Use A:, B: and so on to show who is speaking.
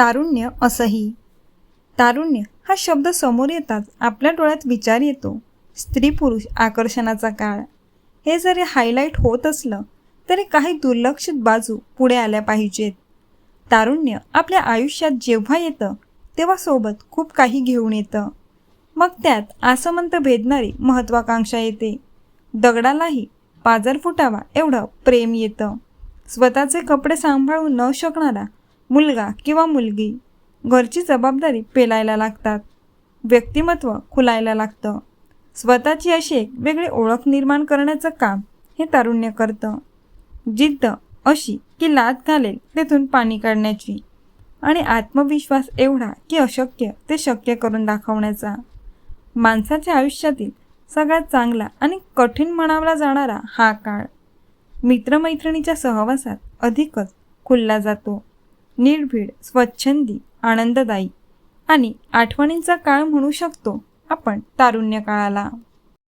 A: तारुण्य असंही. तारुण्य हा शब्द समोर येताच आपल्या डोळ्यात विचार येतो. स्त्री पुरुष आकर्षणाचा काळ. हे जरी हायलाईट होत असलं तरी काही दुर्लक्षित बाजू पुढे आल्या पाहिजेत. तारुण्य आपल्या आयुष्यात जेव्हा येतं तेव्हा सोबत खूप काही घेऊन येतं. मग त्यात आसमंत भेदणारी महत्त्वाकांक्षा येते. दगडालाही पाजर फुटावा एवढं प्रेम येतं. स्वतःचे कपडे सांभाळू न शकणारा मुलगा किंवा मुलगी घरची जबाबदारी पेलायला लागतात. व्यक्तिमत्व खुलायला लागतं. स्वतःची अशी एक वेगळी ओळख निर्माण करण्याचं काम हे तारुण्य करतं. जिद्द अशी की लात घालेल तेथून पाणी काढण्याची आणि आत्मविश्वास एवढा की अशक्य ते शक्य करून दाखवण्याचा. माणसाच्या आयुष्यातील सगळ्यात चांगला आणि कठीण म्हणावला जाणारा हा काळ मित्रमैत्रिणीच्या सहवासात अधिकच खुलला जातो. निर्भीड स्वच्छंदी आनंददायी आणि आठवणींचा काळ म्हणू शकतो आपण तारुण्य काळाला.